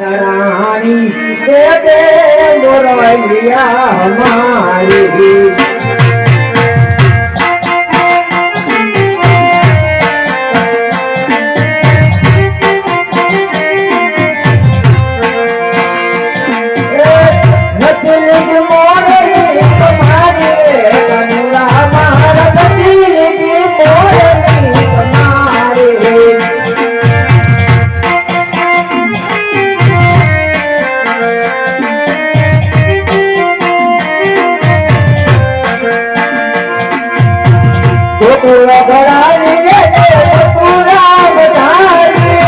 રાણી મોરૈયા હમારી તું અભડાવી રે તું રામ ધારી